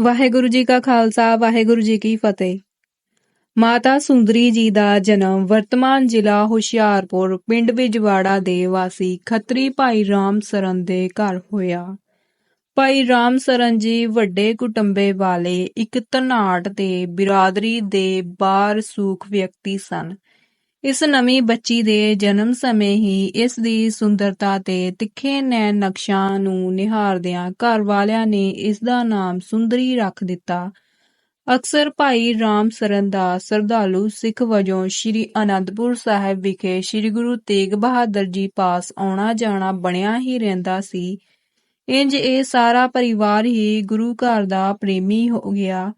ਵਾਹਿਗੁਰੂ ਜੀ ਕਾ ਖਾਲਸਾ, ਵਾਹਿਗੁਰੂ ਜੀ ਕੀ ਫਤਿਹ। ਮਾਤਾ ਸੁੰਦਰੀ ਜੀ ਦਾ ਜਨਮ ਵਰਤਮਾਨ ਜ਼ਿਲ੍ਹਾ ਹੁਸ਼ਿਆਰਪੁਰ, ਪਿੰਡ ਵਿਜਵਾੜਾ ਦੇ ਵਾਸੀ ਖੱਤਰੀ ਭਾਈ ਰਾਮ ਸਰਨ ਦੇ ਘਰ ਹੋਇਆ। ਭਾਈ ਰਾਮ ਸਰਨ ਜੀ ਵੱਡੇ ਕੁਟੰਬੇ ਵਾਲੇ ਇੱਕ ਧਨਾਟ ਤੇ ਬਿਰਾਦਰੀ ਦੇ ਬਾਰ ਸੂਖ ਵਿਅਕਤੀ ਸਨ। ਇਸ ਨਵੀਂ ਬੱਚੀ ਦੇ ਜਨਮ ਸਮੇਂ ਹੀ ਇਸ ਦੀ ਸੁੰਦਰਤਾ ਤੇ ਤਿੱਖੇ ਨੈਣ ਨਕਸ਼ਾਂ ਨੂੰ ਨਿਹਾਰਦਿਆਂ ਘਰ ਵਾਲਿਆਂ ਨੇ ਇਸ ਦਾ ਨਾਮ ਸੁੰਦਰੀ ਰੱਖ ਦਿੱਤਾ। ਅਕਸਰ ਭਾਈ ਰਾਮ ਸਰਨ ਦਾ ਸਰਦਾਲੂ ਸਿੱਖ ਵਜੋਂ ਸ੍ਰੀ ਅਨੰਦਪੁਰ ਸਾਹਿਬ ਵਿਖੇ ਸ੍ਰੀ ਗੁਰੂ ਤੇਗ ਬਹਾਦਰ ਜੀ ਪਾਸ ਆਉਣਾ ਜਾਣਾ ਬਣਿਆ ਹੀ ਰਹਿੰਦਾ ਸੀ। ਇੰਜ ਇਹ ਸਾਰਾ ਪਰਿਵਾਰ ਹੀ ਗੁਰੂ ਘਰ ਦਾ ਪ੍ਰੇਮੀ ਹੋ ਗਿਆ।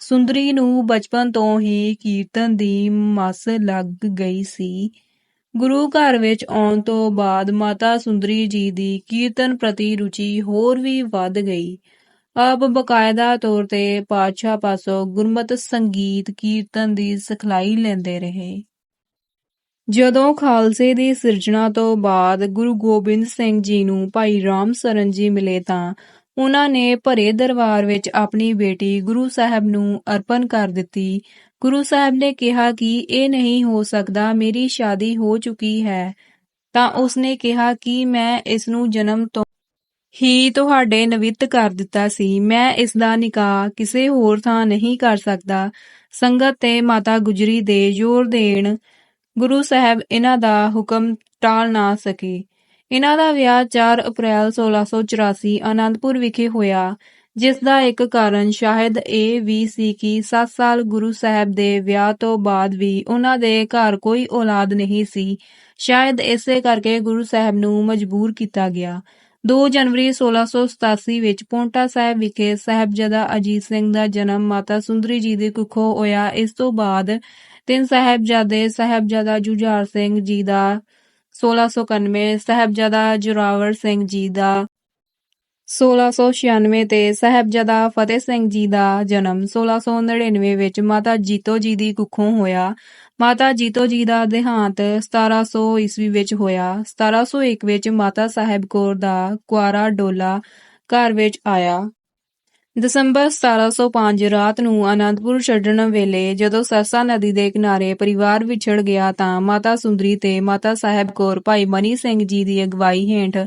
ਸੁੰਦਰੀ ਨੂੰ ਬਚਪਨ ਤੋਂ ਹੀ ਕੀਰਤਨ ਦੀ ਮਸ ਲੱਗ ਗਈ ਸੀ। ਗੁਰੂ ਘਰ ਵਿੱਚ ਆਉਣ ਤੋਂ ਬਾਅਦ ਮਾਤਾ ਸੁੰਦਰੀ ਜੀ ਦੀ ਕੀਰਤਨ ਪ੍ਰਤੀ ਰੁਚੀ ਹੋਰ ਵੀ ਵੱਧ ਗਈ। ਆਪ ਬਕਾਇਦਾ ਤੌਰ ਤੇ ਪਾਤਸ਼ਾਹ ਪਾਸੋਂ ਗੁਰਮਤ ਸੰਗੀਤ ਕੀਰਤਨ ਦੀ ਸਿਖਲਾਈ ਲੈਂਦੇ ਰਹੇ। ਜਦੋਂ ਖਾਲਸੇ ਦੀ ਸਿਰਜਣਾ ਤੋਂ ਬਾਅਦ ਗੁਰੂ ਗੋਬਿੰਦ ਸਿੰਘ ਜੀ ਨੂੰ ਭਾਈ ਰਾਮ ਸਰਨ ਜੀ ਮਿਲੇ ਤਾਂ ਉਹਨਾਂ ਨੇ ਭਰੇ ਦਰਬਾਰ ਵਿੱਚ ਆਪਣੀ ਬੇਟੀ ਗੁਰੂ ਸਾਹਿਬ ਨੂੰ ਅਰਪਣ ਕਰ ਦਿੱਤੀ। ਗੁਰੂ ਸਾਹਿਬ ਨੇ ਕਿਹਾ ਕਿ ਇਹ ਨਹੀਂ ਹੋ ਸਕਦਾ, ਮੇਰੀ ਸ਼ਾਦੀ ਹੋ ਚੁੱਕੀ ਹੈ। ਤਾਂ ਉਸਨੇ ਕਿਹਾ ਕਿ ਮੈਂ ਇਸ ਨੂੰ ਜਨਮ ਤੋਂ ਹੀ ਤੁਹਾਡੇ ਨਵਿਤ ਕਰ ਦਿੱਤਾ ਸੀ। ਮੈਂ ਇਸ ਦਾ ਨਿਕਾਹ ਕਿਸੇ ਹੋਰ ਥਾਂ ਨਹੀਂ ਕਰ ਸਕਦਾ। ਸੰਗਤ ਤੇ ਮਾਤਾ ਗੁਜਰੀ ਦੇ ਜ਼ੋਰ ਦੇਣ ਗੁਰੂ ਸਾਹਿਬ ਇਹਨਾਂ ਦਾ ਹੁਕਮ ਟਾਲ ਨਾ ਸਕੇ। ਇਹਨਾਂ ਦਾ ਵਿਆਹ ਚਾਰ ਅਪ੍ਰੈਲ ਸੋਲਾਂ 1684 ਆਨੰਦਪੁਰ ਵਿਖੇ ਹੋਇਆ, ਜਿਸ ਦਾ ਇੱਕ ਕਾਰਨ ਸ਼ਾਇਦ ਇਹ ਵੀ ਸੀ ਕਿ 7 ਸਾਲ ਗੁਰੂ ਸਾਹਿਬ ਦੇ ਵਿਆਹ ਤੋਂ ਬਾਅਦ ਵੀ ਉਹਨਾਂ ਦੇ ਘਰ ਕੋਈ ਔਲਾਦ ਨਹੀਂ ਸੀ। ਸ਼ਾਇਦ ਇਸੇ ਕਰਕੇ ਗੁਰੂ ਸਾਹਿਬ ਨੂੰ ਮਜਬੂਰ ਕੀਤਾ ਗਿਆ। 2 ਜਨਵਰੀ 1687 ਵਿੱਚ ਪੌਂਟਾ ਸਾਹਿਬ ਵਿਖੇ ਸਾਹਿਬਜ਼ਾਦਾ ਅਜੀਤ ਸਿੰਘ ਦਾ ਜਨਮ, ਮਾਤਾ ਸੁੰਦਰੀ ਜੀ ਦੇ ਕੁੱਖੋਂ ਹੋਇਆ। ਇਸ ਤੋਂ ਬਾਅਦ ਤਿੰਨ ਸਾਹਿਬਜ਼ਾਦੇ, ਸਾਹਿਬਜ਼ਾਦਾ ਜੁਝਾਰ ਸਿੰਘ ਜੀ ਦਾ 1691 ਸਾਹਿਬਜ਼ਾਦਾ ਜ਼ੋਰਾਵਰ ਸਿੰਘ ਜੀ ਦਾ 1696 ਤੇ ਸਾਹਿਬਜ਼ਾਦਾ ਫਤਿਹ ਸਿੰਘ ਜੀ ਦਾ ਜਨਮ 1699 ਵਿੱਚ ਮਾਤਾ ਜੀਤੋ ਜੀ ਦੀ ਕੁੱਖੋਂ ਹੋਇਆ। ਮਾਤਾ ਜੀਤੋ ਜੀ ਦਾ ਦੇਹਾਂਤ 1700 ਈਸਵੀ ਵਿੱਚ ਹੋਇਆ। 1701 ਵਿੱਚ ਮਾਤਾ ਸਾਹਿਬ ਕੌਰ ਦਾ ਕੁਆਰਾ ਡੋਲਾ ਘਰ ਵਿੱਚ ਆਇਆ। ਦਸੰਬਰ 1705 ਰਾਤ ਨੂੰ ਆਨੰਦਪੁਰ ਛੱਡਣ ਵੇਲੇ ਜਦੋਂ ਸਰਸਾ ਨਦੀ ਦੇ ਕਿਨਾਰੇ ਪਰਿਵਾਰ ਵਿਛੜ ਗਿਆ ਤਾਂ ਮਾਤਾ ਸੁੰਦਰੀ ਤੇ ਮਾਤਾ ਸਾਹਿਬ ਕੌਰ ਭਾਈ ਮਨੀ ਸਿੰਘ ਜੀ ਦੀ ਅਗਵਾਈ ਹੇਠ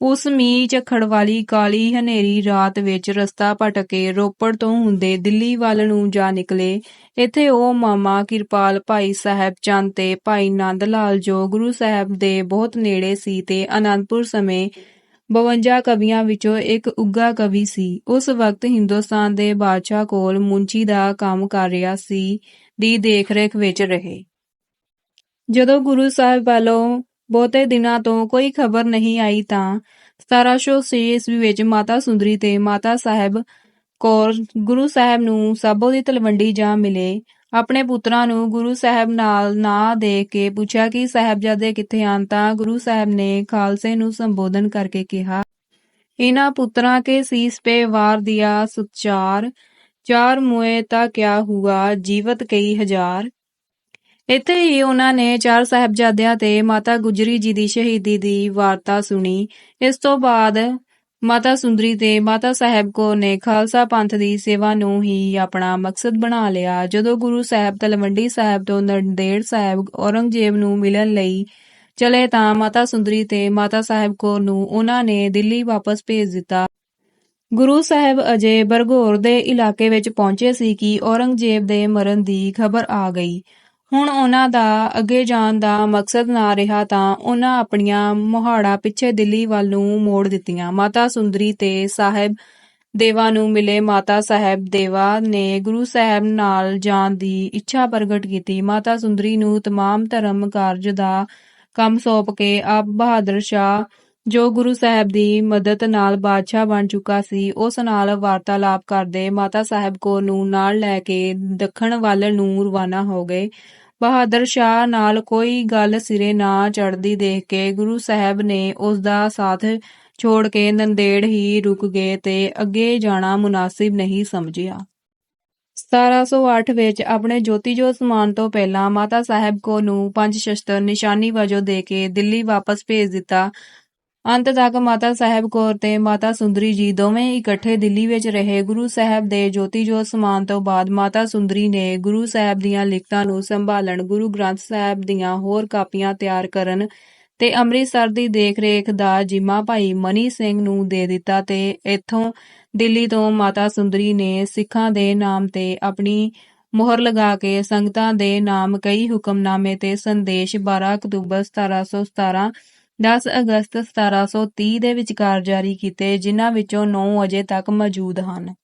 ਉਸ ਮੀਂਹ ਝੱਖੜ ਵਾਲੀ ਕਾਲੀ ਹਨੇਰੀ ਰਾਤ ਵਿੱਚ ਰਸਤਾ ਭਟਕੇ ਰੋਪੜ ਤੋਂ ਹੁੰਦੇ ਦਿੱਲੀ ਵੱਲ ਨੂੰ ਜਾ ਨਿਕਲੇ। ਇੱਥੇ ਉਹ ਮਾਮਾ ਕਿਰਪਾਲ ਭਾਈ ਸਾਹਿਬ ਚੰਦ ਤੇ ਭਾਈ ਨੰਦ ਲਾਲ ਜੋ ਗੁਰੂ ਸਾਹਿਬ ਦੇ ਬਹੁਤ ਨੇੜੇ ਸੀ ਤੇ ਆਨੰਦਪੁਰ ਸਮੇਂ 52 ਕਵੀਆਂ ਵਿੱਚੋਂ ਇੱਕ ਉੱਗਾ ਕਵੀ ਸੀ। ਉਸ ਵਕਤ ਹਿੰਦੁਸਤਾਨ ਦੇ ਬਾਦਸ਼ਾਹ ਕੋਲ ਮੁੰਚੀ ਦਾ ਕੰਮ ਕਰ ਰਿਹਾ ਸੀ ਦੀ ਦੇਖਰੇਖ ਵਿੱਚ ਰਹੇ। ਜਦੋਂ ਗੁਰੂ ਸਾਹਿਬ ਵੱਲੋਂ ਬਹੁਤੇ ਦਿਨਾਂ ਤੋਂ ਕੋਈ ਖਬਰ ਨਹੀਂ ਆਈ ਤਾਂ 1706 ਈਸਵੀ ਵਿੱਚ ਮਾਤਾ ਸੁੰਦਰੀ ਤੇ ਮਾਤਾ ਸਾਹਿਬ ਕੌਰ ਗੁਰੂ ਸਾਹਿਬ ਨੂੰ ਸਾਬੋ ਦੀ ਤਲਵੰਡੀ ਜਾ ਮਿਲੇ। ਆਪਣੇ ਪੁੱਤਰਾਂ ਨੂੰ ਗੁਰੂ ਸਾਹਿਬ ਨਾਲ ਨਾ ਦੇ ਕੇ ਪੁੱਛਿਆ ਕਿ, ਸਹਿਬਜ਼ਾਦੇ ਕਿੱਥੇ ਹਨ? ਤਾਂ ਗੁਰੂ ਸਾਹਿਬ ਨੇ ਖਾਲਸੇ ਨੂੰ ਸੰਬੋਧਨ ਕਰਕੇ ਕਿਹਾ, ਇਨ੍ਹਾਂ ਪੁੱਤਰਾਂ ਕੇ ਸੀਸ ਪੇ ਵਾਰ ਦਿਆ ਸੁਚਾਰ, ਚਾਰ ਮੁਏ ਤਾਂ ਕਿਆ ਹੁਆ, ਜੀਵਤ ਕਈ ਹਜ਼ਾਰ। ਇੱਥੇ ਹੀ ਉਹਨਾਂ ਨੇ ਚਾਰ ਸਹਬਜ਼ਾਦਿਆਂ ਤੇ ਮਾਤਾ ਗੁਜਰੀ ਜੀ ਦੀ ਸ਼ਹੀਦੀ ਦੀ ਵਾਰਤਾ ਸੁਣੀ। ਇਸ ਤੋਂ ਬਾਅਦ ਮਾਤਾ ਸੁੰਦਰੀ ਤੇ ਮਾਤਾ ਸਾਹਿਬ ਕੋ ਨੇ ਖਾਲਸਾ ਪੰਥ ਦੀ ਸੇਵਾ ਨੂੰ ਹੀ ਆਪਣਾ ਮਕਸਦ ਬਣਾ ਲਿਆ। ਜਦੋਂ ਗੁਰੂ ਸਾਹਿਬ ਤਲਵੰਡੀ ਸਾਹਿਬ ਤੋਂ ਨੰਦੇੜ ਸਾਹਿਬ ਔਰੰਗਜ਼ੇਬ ਨੂੰ ਮਿਲਣ ਲਈ ਚਲੇ ਤਾਂ ਮਾਤਾ ਸੁੰਦਰੀ ਤੇ ਮਾਤਾ ਸਾਹਿਬ ਕੌਰ ਨੂੰ ਉਹਨਾਂ ਨੇ ਦਿੱਲੀ ਵਾਪਸ ਭੇਜ ਦਿੱਤਾ। ਗੁਰੂ ਸਾਹਿਬ ਅਜੇ ਬਰਗੋਰ ਦੇ ਇਲਾਕੇ ਵਿੱਚ ਪਹੁੰਚੇ ਸੀ ਕਿ ਔਰੰਗਜ਼ੇਬ ਦੇ ਮਰਨ ਦੀ ਖਬਰ ਆ ਗਈ। ਹੁਣ ਉਹਨਾਂ ਦਾ ਅੱਗੇ ਜਾਣ ਦਾ ਮਕਸਦ ਨਾ ਰਿਹਾ ਤਾਂ ਉਹਨਾਂ ਆਪਣੀਆਂ ਮੋਹਾੜਾ ਪਿੱਛੇ ਦਿੱਲੀ ਵੱਲ ਨੂੰ ਮੋੜ ਦਿੱਤੀਆਂ ਮਾਤਾ ਸੁੰਦਰੀ ਤੇ ਸਾਹਿਬ ਦੇਵਾ ਨੂੰ ਮਿਲੇ ਮਾਤਾ ਸਾਹਿਬ ਦੇਵਾ ਨੇ ਗੁਰੂ ਸਾਹਿਬ ਨਾਲ ਜਾਣ ਦੀ ਇੱਛਾ ਪ੍ਰਗਟ ਕੀਤੀ ਮਾਤਾ ਸੁੰਦਰੀ ਨੂੰ तमाम ਧਰਮ ਕਾਰਜ ਦਾ ਕੰਮ ਸੌਂਪ ਕੇ ਆਪ ਬਹਾਦਰ ਸ਼ਾਹ ਜੋ ਗੁਰੂ ਸਾਹਿਬ ਦੀ ਮਦਦ ਨਾਲ ਬਾਦਸ਼ਾਹ ਬਣ ਚੁੱਕਾ ਸੀ, ਉਸ ਨਾਲ ਵਾਰਤਾਲਾਪ ਕਰਦੇ ਮਾਤਾ ਸਾਹਿਬ ਕੋ ਨੂੰ ਨਾਲ ਲੈ ਕੇ ਦੱਖਣ ਵੱਲ ਨੂੰ ਰਵਾਨਾ ਹੋ ਗਏ। ਬਹਾਦਰ ਸ਼ਾਹ ਨਾਲ ਕੋਈ ਗੱਲ ਸਿਰੇ ਨਾ ਚੜਦੀ ਦੇਖ ਕੇ ਗੁਰੂ ਸਾਹਿਬ ਨੇ ਉਸ ਦਾ ਸਾਥ ਛੋੜ ਕੇ ਨੰਦੇੜ ਹੀ ਰੁਕ ਗਏ ਤੇ ਅੱਗੇ ਜਾਣਾ ਮੁਨਾਸਿਬ ਨਹੀਂ ਸਮਝਿਆ। 1708 ਵਿੱਚ ਆਪਣੇ ਜੋਤੀ ਜੋਤ ਸਮਾਨ ਤੋਂ ਪਹਿਲਾਂ ਮਾਤਾ ਸਾਹਿਬ ਕੋ ਨੂੰ ਪੰਜ ਸ਼ਸਤਰ ਨਿਸ਼ਾਨੀ ਵਜੋਂ ਦੇ ਕੇ ਦਿੱਲੀ ਵਾਪਸ ਭੇਜ ਦਿੱਤਾ। ਅੰਤ ਤੱਕ ਮਾਤਾ ਸਾਹਿਬ ਕੌਰ ਤੇ ਮਾਤਾ ਸੁੰਦਰੀ ਜੀ ਦੋਵੇਂ ਇਕੱਠੇ ਦਿੱਲੀ ਵਿੱਚ ਰਹੇ। ਗੁਰੂ ਸਾਹਿਬ ਦੇ ਜੋਤੀ ਜੋਤ ਸਮਾਨ ਤੋਂ ਬਾਅਦ ਮਾਤਾ ਸੁੰਦਰੀ ਨੇ ਗੁਰੂ ਸਾਹਿਬ ਦੀਆਂ ਲਿਖਤਾਂ ਨੂੰ ਸੰਭਾਲਣ, ਗੁਰੂ ਗ੍ਰੰਥ ਸਾਹਿਬ ਦੀਆਂ ਹੋਰ ਕਾਪੀਆਂ ਤਿਆਰ ਕਰਨ ਤੇ ਅੰਮ੍ਰਿਤਸਰ ਦੀ ਦੇਖ-ਰੇਖ ਦਾ ਜਿੰਮਾ ਭਾਈ ਮਨੀ ਸਿੰਘ ਨੂੰ ਦੇ ਦਿੱਤਾ ਤੇ ਇੱਥੋਂ ਦਿੱਲੀ ਤੋਂ ਮਾਤਾ ਸੁੰਦਰੀ ਨੇ ਸਿੱਖਾਂ ਦੇ ਨਾਮ ਤੇ ਆਪਣੀ ਮੋਹਰ ਲਗਾ ਕੇ ਸੰਗਤਾਂ ਦੇ ਨਾਮ ਕਈ ਹੁਕਮਨਾਮੇ ਤੇ ਸੰਦੇਸ਼ 12 ਅਕਤੂਬਰ 1717 10 ਅਗਸਤ 1730 ਦੇ ਵਿਚਕਾਰ ਜਾਰੀ ਕੀਤੇ, ਜਿਨ੍ਹਾਂ ਵਿੱਚੋਂ 9 ਅਜੇ ਤੱਕ ਮੌਜੂਦ ਹਨ।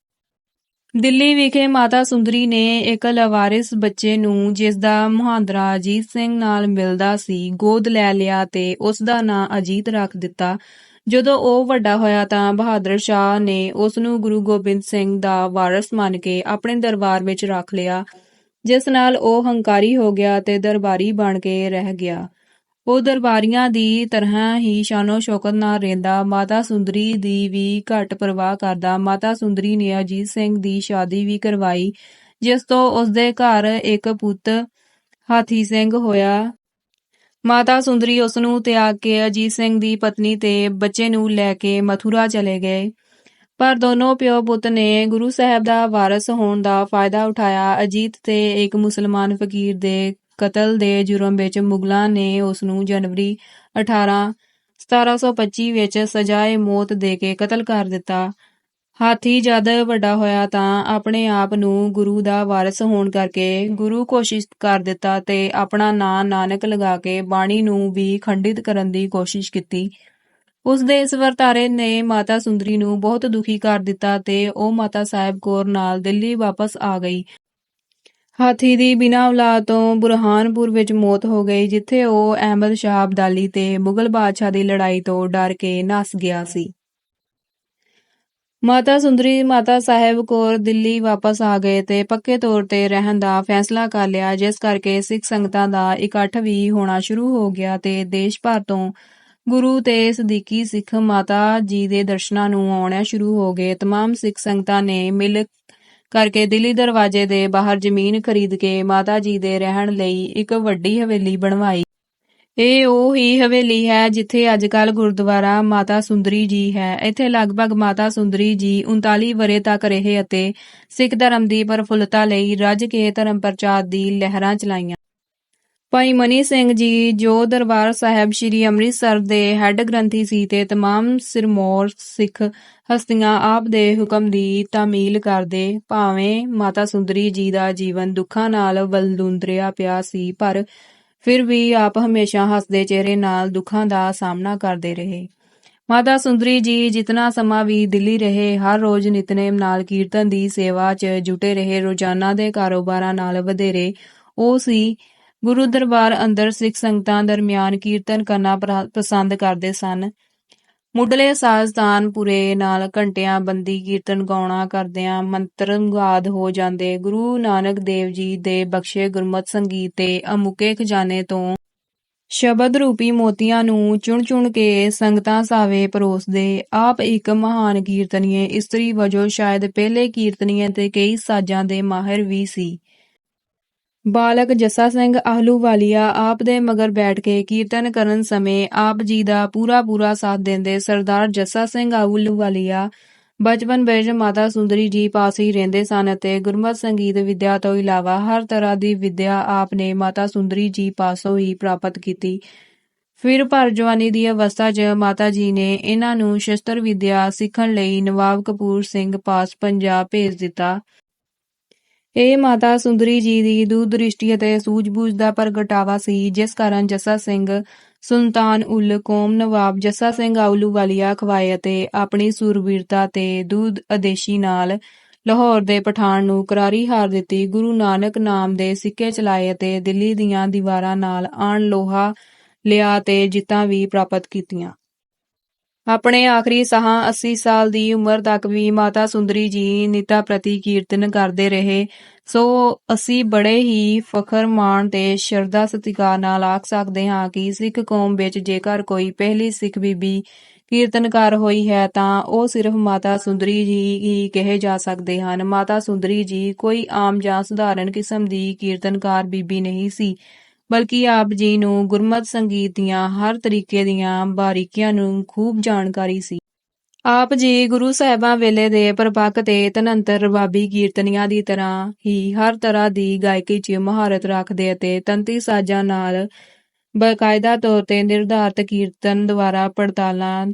ਦਿੱਲੀ ਵਿਖੇ ਮਾਤਾ ਸੁੰਦਰੀ ਨੇ ਇੱਕ ਲਵਾਰਿਸ ਬੱਚੇ ਨੂੰ ਜਿਸ ਦਾ ਮੁਹਾਂਦਰਾ ਅਜੀਤ ਸਿੰਘ ਨਾਲ ਮਿਲਦਾ ਸੀ, ਗੋਦ ਲੈ ਲਿਆ ਤੇ ਉਸ ਦਾ ਨਾਂ ਅਜੀਤ ਰੱਖ ਦਿੱਤਾ। ਜਦੋਂ ਉਹ ਵੱਡਾ ਹੋਇਆ ਤਾਂ ਬਹਾਦਰ ਸ਼ਾਹ ਨੇ ਉਸ ਨੂੰ ਗੁਰੂ ਗੋਬਿੰਦ ਸਿੰਘ ਦਾ ਵਾਰਸ ਮੰਨ ਕੇ ਆਪਣੇ ਦਰਬਾਰ ਵਿੱਚ ਰੱਖ ਲਿਆ, ਜਿਸ ਨਾਲ ਉਹ ਹੰਕਾਰੀ ਹੋ ਗਿਆ ਤੇ ਦਰਬਾਰੀ ਬਣ ਕੇ ਰਹਿ ਗਿਆ। ਉਹ ਦਰਬਾਰੀਆਂ ਦੀ ਤਰ੍ਹਾਂ ਹੀ ਸ਼ਾਨੋ ਸ਼ੌਕਤ ਨਾਲ ਰਹਿੰਦਾ, ਮਾਤਾ ਸੁੰਦਰੀ ਦੀ ਵੀ ਘੱਟ ਪਰਵਾਹ ਕਰਦਾ। ਮਾਤਾ ਸੁੰਦਰੀ ਨੇ ਅਜੀਤ ਸਿੰਘ ਦੀ ਸ਼ਾਦੀ ਵੀ ਕਰਵਾਈ, ਜਿਸ ਤੋਂ ਉਸਦੇ ਘਰ ਇੱਕ ਪੁੱਤ ਹਾਥੀ ਸਿੰਘ ਹੋਇਆ। ਮਾਤਾ ਸੁੰਦਰੀ ਉਸ ਨੂੰ ਤਿਆਗ ਕੇ ਅਜੀਤ ਸਿੰਘ ਦੀ ਪਤਨੀ ਤੇ ਬੱਚੇ ਨੂੰ ਲੈ ਕੇ ਮਥੁਰਾ ਚਲੇ ਗਏ। ਪਰ ਦੋਨੋਂ ਪਿਓ ਪੁੱਤ ਨੇ ਗੁਰੂ ਸਾਹਿਬ ਦਾ ਵਾਰਸ ਹੋਣ ਦਾ ਫਾਇਦਾ ਉਠਾਇਆ। ਅਜੀਤ ਤੇ ਇੱਕ ਮੁਸਲਮਾਨ ਫਕੀਰ ਦੇ ਕਤਲ ਦੇ ਜੁਰਮ ਵਿੱਚ ਮੁਗਲਾਂ ਨੇ ਉਸ ਨੂੰ ਜਨਵਰੀ 18 1725 ਵਿੱਚ ਸਜ਼ਾਏ ਮੌਤ ਦੇ ਕੇ ਕਤਲ ਕਰ ਦਿੱਤਾ। ਹਾਥੀ ਜਦ ਵੱਡਾ ਹੋਇਆ ਤਾਂ ਆਪਣੇ ਆਪ ਨੂੰ ਗੁਰੂ ਦਾ ਵਾਰਸ ਹੋਣ ਕਰਕੇ ਗੁਰੂ ਕੋਸ਼ਿਸ਼ ਕਰ ਦਿੱਤਾ ਤੇ ਆਪਣਾ ਨਾਂ ਨਾਨਕ ਲਗਾ ਕੇ ਬਾਣੀ ਨੂੰ ਵੀ ਖੰਡਿਤ ਕਰਨ ਦੀ ਕੋਸ਼ਿਸ਼ ਕੀਤੀ। ਉਸ ਦੇ ਇਸ ਵਰਤਾਰੇ ਨੇ ਮਾਤਾ ਸੁੰਦਰੀ ਨੂੰ ਬਹੁਤ ਦੁਖੀ ਕਰ ਦਿੱਤਾ ਤੇ ਉਹ ਮਾਤਾ ਸਾਹਿਬ ਕੌਰ ਨਾਲ ਦਿੱਲੀ ਵਾਪਸ ਆ ਗਈ। ਹਾਥੀ ਦੀ ਬਿਨਾਂ ਔਲਾਦ ਤੋਂ ਬੁਰਹਾਨਪੁਰ ਵਿੱਚ ਮੌਤ ਹੋ ਗਈ ਜਿੱਥੇ ਉਹ ਅਹਿਮਦ ਸ਼ਾਹ ਅਬਦਾਲੀ ਤੇ ਮੁਗਲ ਬਾਦਸ਼ਾਹ ਦੀ ਲੜਾਈ ਤੋਂ ਡਰ ਕੇ ਨਸ ਗਿਆ ਸੀ ਮਾਤਾ ਸੁੰਦਰੀ ਮਾਤਾ ਸਾਹਿਬ ਕੌਰ ਦਿੱਲੀ ਵਾਪਸ ਆ ਗਏ ਤੇ ਪੱਕੇ ਤੌਰ ਤੇ ਰਹਿਣ ਦਾ ਫੈਸਲਾ ਕਰ ਲਿਆ ਜਿਸ ਕਰਕੇ ਸਿੱਖ ਸੰਗਤਾਂ ਦਾ ਇਕੱਠ ਵੀ ਹੋਣਾ ਸ਼ੁਰੂ ਹੋ ਗਿਆ ਤੇ ਦੇਸ਼ ਭਰ ਤੋਂ ਗੁਰੂ ਤੇ ਸਦੀਕੀ ਸਿੱਖ ਮਾਤਾ ਜੀ ਦੇ ਦਰਸ਼ਨਾਂ ਨੂੰ ਆਉਣਾ ਸ਼ੁਰੂ ਹੋ ਗਏ तमाम ਸਿੱਖ ਸੰਗਤਾਂ ਨੇ ਮਿਲ ਕਰਕੇ ਦਿੱਲੀ ਦਰਵਾਜ਼ੇ ਦੇ ਬਾਹਰ ਜ਼ਮੀਨ ਖਰੀਦ ਕੇ ਮਾਤਾ ਜੀ ਦੇ ਰਹਿਣ ਲਈ ਇੱਕ ਵੱਡੀ ਹਵੇਲੀ ਬਣਵਾਈ। ਇਹ ਉਹ ਹੀ ਹਵੇਲੀ ਹੈ ਜਿੱਥੇ ਅੱਜਕੱਲ ਗੁਰਦੁਆਰਾ ਮਾਤਾ ਸੁੰਦਰੀ ਜੀ ਹੈ। ਇੱਥੇ ਲਗਭਗ ਮਾਤਾ ਸੁੰਦਰੀ ਜੀ 39 ਵਰੇ ਤੱਕ ਰਹੇ ਅਤੇ ਸਿੱਖ ਧਰਮ ਦੀ ਪ੍ਰਫੁੱਲਤਾ ਲਈ ਰੱਜ ਕੇ ਧਰਮ ਪ੍ਰਚਾਰ ਦੀ ਲਹਿਰਾਂ ਚਲਾਈਆਂ। ਭਾਈ ਮਨੀ ਸਿੰਘ ਜੀ ਜੋ ਦਰਬਾਰ ਸਾਹਿਬ ਸ੍ਰੀ ਅੰਮ੍ਰਿਤਸਰ ਦੇ ਹੈੱਡ ਗ੍ਰੰਥੀ ਸੀ ਤੇ तमाम ਸਿਰਮੌਰ ਸਿੱਖ ਹਸਤੀਆਂ ਆਪ ਦੇ ਹੁਕਮ ਦੀ ਤਾਮੀਲ ਕਰਦੇ ਭਾਵੇਂ ਮਾਤਾ ਸੁੰਦਰੀ ਜੀ ਦਾ ਜੀਵਨ ਦੁੱਖਾਂ ਨਾਲ ਵਲਦੁੰਦਰਿਆ ਪਿਆ ਸੀ ਪਰ ਫਿਰ ਵੀ ਆਪ ਹਮੇਸ਼ਾ ਹੱਸਦੇ ਚਿਹਰੇ ਨਾਲ ਦੁੱਖਾਂ ਦਾ ਸਾਹਮਣਾ ਕਰਦੇ ਰਹੇ ਮਾਤਾ ਸੁੰਦਰੀ ਜੀ ਜਿਤਨਾ ਸਮਾਂ ਵੀ ਦਿੱਲੀ ਰਹੇ ਹਰ ਰੋਜ਼ ਨਿਤਨੇਮ ਨਾਲ ਕੀਰਤਨ ਦੀ ਸੇਵਾ 'ਚ ਜੁਟੇ ਰਹੇ ਰੋਜ਼ਾਨਾ ਦੇ ਕਾਰੋਬਾਰਾਂ ਨਾਲ ਵਧੇਰੇ ਉਹ ਸੀ ਗੁਰੂ ਦਰਬਾਰ ਅੰਦਰ ਸਿੱਖ ਸੰਗਤਾਂ ਦਰਮਿਆਨ ਕੀਰਤਨ ਕਰਨਾ ਪਸੰਦ ਕਰਦੇ ਸਨ। ਮੁੱਢਲੇ ਸਾਜ਼ਤਾਨ ਪੂਰੇ ਨਾਲ ਘੰਟਿਆਂ ਬੰਦੀ ਕੀਰਤਨ ਗਾਉਣਾ ਕਰਦਿਆਂ ਮੰਤਰਗਾਦ ਹੋ ਜਾਂਦੇ ਗੁਰੂ ਨਾਨਕ ਦੇਵ ਜੀ ਦੇ ਬਖਸ਼ੇ ਗੁਰਮਤ ਸੰਗੀਤ ਤੇ ਅਮੁਕੇ ਖਜ਼ਾਨੇ ਤੋਂ ਸ਼ਬਦ ਰੂਪੀ ਮੋਤੀਆਂ ਨੂੰ ਚੁਣ-ਚੁਣ ਕੇ ਸੰਗਤਾਂ ਸਾਵੇ ਪਰੋਸਦੇ। ਆਪ ਇੱਕ ਮਹਾਨ ਕੀਰਤਨੀਏ, ਇਸਤਰੀ ਵਜੋਂ ਸ਼ਾਇਦ ਪਹਿਲੇ ਕੀਰਤਨੀਏ ਤੇ ਕਈ ਸਾਜ਼ਾਂ ਦੇ ਮਾਹਿਰ ਵੀ ਸੀ। ਬਾਲਕ ਜੱਸਾ ਸਿੰਘ ਆਹਲੂਵਾਲੀਆ ਆਪ ਦੇ ਮਗਰ ਬੈਠ ਕੇ ਕੀਰਤਨ ਕਰਨ ਸਮੇਂ ਆਪ ਜੀ ਦਾ ਪੂਰਾ ਪੂਰਾ ਸਾਥ ਦਿੰਦੇ ਸਰਦਾਰ ਜੱਸਾ ਸਿੰਘ ਆਹਲੂਵਾਲੀਆ ਬਚਪਨ ਵਿੱਚ ਮਾਤਾ ਸੁੰਦਰੀ ਜੀ ਪਾਸ ਹੀ ਰਹਿੰਦੇ ਸਨ ਅਤੇ ਗੁਰਮਤਿ ਸੰਗੀਤ ਵਿਦਿਆ ਤੋਂ ਇਲਾਵਾ ਹਰ ਤਰ੍ਹਾਂ ਦੀ ਵਿਦਿਆ ਆਪ ਨੇ ਮਾਤਾ ਸੁੰਦਰੀ ਜੀ ਪਾਸੋਂ ਹੀ ਪ੍ਰਾਪਤ ਕੀਤੀ। ਫਿਰ ਭਰ ਜਵਾਨੀ ਦੀ ਅਵਸਥਾ 'ਚ ਮਾਤਾ ਜੀ ਨੇ ਇਹਨਾਂ ਨੂੰ ਸ਼ਸਤਰ ਵਿਦਿਆ ਸਿੱਖਣ ਲਈ ਨਵਾਬ ਕਪੂਰ ਸਿੰਘ ਪਾਸ ਪੰਜਾਬ ਭੇਜ ਦਿੱਤਾ। ਇਹ ਮਾਤਾ ਸੁੰਦਰੀ ਜੀ ਦੀ ਦੂਰਦ੍ਰਿਸ਼ਟੀ ਅਤੇ ਸੂਝ-ਬੂਝ ਦਾ ਪ੍ਰਗਟਾਵਾ ਸੀ, ਜਿਸ ਕਾਰਨ ਜੱਸਾ ਸਿੰਘ ਸੁਲਤਾਨ ਉਲ ਕੌਮ ਨਵਾਬ ਜੱਸਾ ਸਿੰਘ ਆਉਲੂਵਾਲੀਆ ਖਵਾਏ ਅਤੇ ਆਪਣੀ ਸੂਰਬੀਰਤਾ ਤੇ ਦੂਧ ਅਦੇਸ਼ੀ ਨਾਲ ਲਾਹੌਰ ਦੇ ਪਠਾਨ ਨੂੰ ਕਰਾਰੀ ਹਾਰ ਦਿੱਤੀ। ਗੁਰੂ ਨਾਨਕ ਨਾਮ ਦੇ ਸਿੱਕੇ ਚਲਾਏ ਅਤੇ ਦਿੱਲੀ ਦੀਆਂ ਦੀਵਾਰਾਂ ਨਾਲ ਆਣ ਲੋਹਾ ਲਿਆ ਤੇ ਜਿੱਤਾਂ ਵੀ ਪ੍ਰਾਪਤ ਕੀਤੀਆਂ। ਆਪਣੇ ਆਖਰੀ ਸਾਹਾਂ 80 ਸਾਲ ਦੀ ਉਮਰ ਤੱਕ ਵੀ ਮਾਤਾ ਸੁੰਦਰੀ ਜੀ ਨਿਤਾ ਪ੍ਰਤੀ ਕੀਰਤਨ ਕਰਦੇ ਰਹੇ। ਸੋ ਅਸੀਂ ਬੜੇ ਹੀ ਫਖਰ ਮਾਣ ਤੇ ਸ਼ਰਧਾ ਸਤਿਕਾਰ ਨਾਲ ਆਖ ਸਕਦੇ ਹਾਂ ਕਿ ਸਿੱਖ ਕੌਮ ਵਿੱਚ ਜੇਕਰ ਕੋਈ ਪਹਿਲੀ ਸਿੱਖ ਬੀਬੀ ਕੀਰਤਨਕਾਰ ਹੋਈ ਹੈ ਤਾਂ ਉਹ ਸਿਰਫ ਮਾਤਾ ਸੁੰਦਰੀ ਜੀ ਹੀ ਕਹੇ ਜਾ ਸਕਦੇ ਹਨ। ਮਾਤਾ ਸੁੰਦਰੀ ਜੀ ਕੋਈ ਆਮ ਜਾਂ ਸਧਾਰਨ ਕਿਸਮ ਦੀ ਕੀਰਤਨਕਾਰ ਬੀਬੀ ਨਹੀਂ ਸੀ। ਬਲਕਿ ਆਪ ਜੀ ਨੂੰ ਗੁਰਮਤਿ ਸੰਗੀਤ ਦੀਆਂ ਹਰ ਤਰੀਕੇ ਦੀਆਂ ਬਾਰੀਕੀਆਂ ਨੂੰ ਖੂਬ ਜਾਣਕਾਰੀ ਸੀ। ਆਪ ਜੀ ਗੁਰੂ ਸਾਹਿਬਾਂ ਵੇਲੇ ਦੇ ਪ੍ਰਪੱਕ ਤੇ ਤਨੰਤਰ ਰਬਾਬੀ ਕੀਰਤਨੀਆਂ ਦੀ ਤਰ੍ਹਾਂ ਹੀ ਹਰ ਤਰ੍ਹਾਂ ਦੀ ਗਾਇਕੀ 'ਚ ਮਹਾਰਤ ਰੱਖਦੇ ਅਤੇ ਤੰਤੀ ਸਾਜ਼ਾਂ ਨਾਲ ਬਕਾਇਦਾ ਤੌਰ ਤੇ ਨਿਰਧਾਰਤ ਕੀਰਤਨ ਦੁਆਰਾ ਪੜਤਾਲਾਂ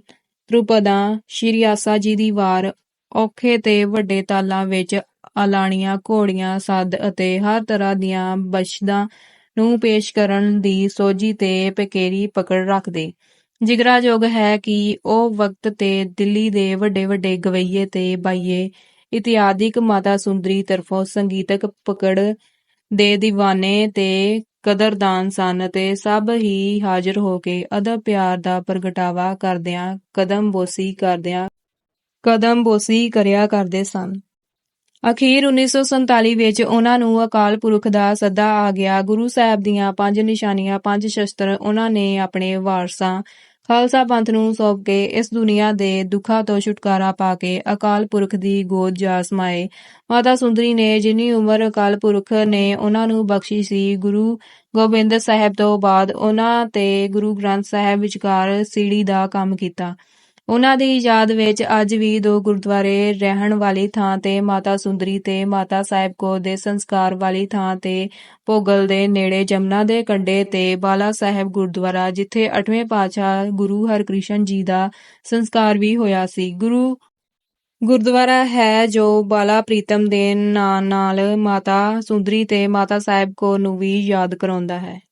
ਧਰੁਪਦਾਂ ਸ਼੍ਰੀ ਆਸਾ ਜੀ ਦੀ ਵਾਰ, ਔਖੇ ਤੇ ਵੱਡੇ ਤਾਲਾਂ ਵਿੱਚ ਆਲਾਣੀਆਂ ਘੋੜੀਆਂ, ਸੱਦ ਅਤੇ ਹਰ ਤਰ੍ਹਾਂ ਦੀਆਂ ਬਸ਼ਦਾਂ ਨੂੰ ਪੇਸ਼ ਕਰਨ ਦੀ ਸੋਝੀ ਤੇ ਪਕੇਰੀ ਪਕੜ ਰੱਖਦੇ। ਜਿਗਰਾਯੋਗ ਹੈ ਕਿ ਉਹ ਵਕਤ ਤੇ ਦਿੱਲੀ ਦੇ ਵੱਡੇ ਵੱਡੇ ਗਵਈਏ ਤੇ ਬਾਈਏ ਇਤਿਆਦਿਕ ਮਾਤਾ ਸੁੰਦਰੀ ਤਰਫੋਂ ਸੰਗੀਤਕ ਪਕੜ ਦੇ دیਵਾਨੇ ਤੇ ਕਦਰਦਾਨ ਸਨ ਤੇ ਸਭ ਹੀ ਹਾਜ਼ਰ ਹੋ ਕੇ ਅਦਬ ਪਿਆਰ ਦਾ ਪ੍ਰਗਟਾਵਾ ਕਰਦਿਆਂ ਕਦਮ ਬੋਸੀ ਕਰਦਿਆਂ ਕਦਮ ਬੋਸੀ ਕਰਿਆ ਕਰਦੇ ਸਨ। ਅਖੀਰ 1947 ਵਿੱਚ ਉਹਨਾਂ ਨੂੰ ਅਕਾਲ ਪੁਰਖ ਦਾ ਸੱਦਾ ਆ ਗਿਆ। ਗੁਰੂ ਸਾਹਿਬ ਦੀਆਂ ਪੰਜ ਨਿਸ਼ਾਨੀਆਂ, ਪੰਜ ਸ਼ਸਤਰ ਉਹਨਾਂ ਨੇ ਆਪਣੇ ਵਾਰਸਾਂ, ਖਾਲਸਾ ਪੰਥ ਨੂੰ ਸੌਂਪ ਕੇ ਇਸ ਦੁਨੀਆ ਦੇ ਦੁੱਖਾਂ ਤੋਂ ਛੁਟਕਾਰਾ ਪਾ ਕੇ ਅਕਾਲ ਪੁਰਖ ਦੀ ਗੋਦ ਜਾ ਸਮਾਏ। ਮਾਤਾ ਸੁੰਦਰੀ ਨੇ ਜਿੰਨੀ ਉਮਰ ਅਕਾਲ ਪੁਰਖ ਨੇ ਉਹਨਾਂ ਨੂੰ ਬਖਸ਼ੀ ਸੀ, ਗੁਰੂ ਗੋਬਿੰਦ ਸਾਹਿਬ ਤੋਂ ਬਾਅਦ ਉਹਨਾਂ ਤੇ ਗੁਰੂ ਗ੍ਰੰਥ ਸਾਹਿਬ ਵਿਚਕਾਰ ਸੀੜੀ ਦਾ ਕੰਮ ਕੀਤਾ। ਉਹਨਾਂ ਦੀ ਯਾਦ ਵਿੱਚ ਅੱਜ ਵੀ ਦੋ ਗੁਰਦੁਆਰੇ ਰਹਿਣ ਵਾਲੀ ਥਾਂ ਤੇ ਮਾਤਾ ਸੁੰਦਰੀ ਤੇ ਮਾਤਾ ਸਾਹਿਬ ਕੌਰ ਦੇ ਸੰਸਕਾਰ ਵਾਲੀ ਥਾਂ ਤੇ ਭੋਗਲ ਦੇ ਨੇੜੇ ਜਮਨਾ ਦੇ ਕੰਢੇ ਤੇ ਬਾਲਾ ਸਾਹਿਬ ਗੁਰਦੁਆਰਾ, ਜਿੱਥੇ 8ਵੇਂ ਪਾਤਸ਼ਾਹ ਗੁਰੂ ਹਰਕ੍ਰਿਸ਼ਨ ਜੀ ਦਾ ਸੰਸਕਾਰ ਵੀ ਹੋਇਆ ਸੀ। ਗੁਰੂ ਗੁਰਦੁਆਰਾ ਹੈ ਜੋ ਬਾਲਾ ਪ੍ਰੀਤਮ ਦੇ ਨਾਂ ਨਾਲ ਮਾਤਾ ਸੁੰਦਰੀ ਤੇ ਮਾਤਾ ਸਾਹਿਬ ਕੌਰ ਨੂੰ ਵੀ ਯਾਦ ਕਰਾਉਂਦਾ ਹੈ।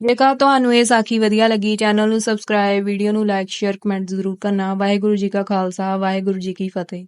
ਜੇਕਰ ਤੁਹਾਨੂੰ ਇਹ ਸਾਖੀ ਵਧੀਆ ਲੱਗੀ, ਚੈਨਲ ਨੂੰ ਸਬਸਕ੍ਰਾਈਬ ਵੀਡੀਓ ਨੂੰ ਲਾਈਕ ਸ਼ੇਅਰ ਕਮੈਂਟ ਜ਼ਰੂਰ ਕਰਨਾ। ਵਾਹਿਗੁਰੂ ਜੀ ਕਾ ਖਾਲਸਾ, ਵਾਹਿਗੁਰੂ ਜੀ ਕੀ ਫਤਿਹ।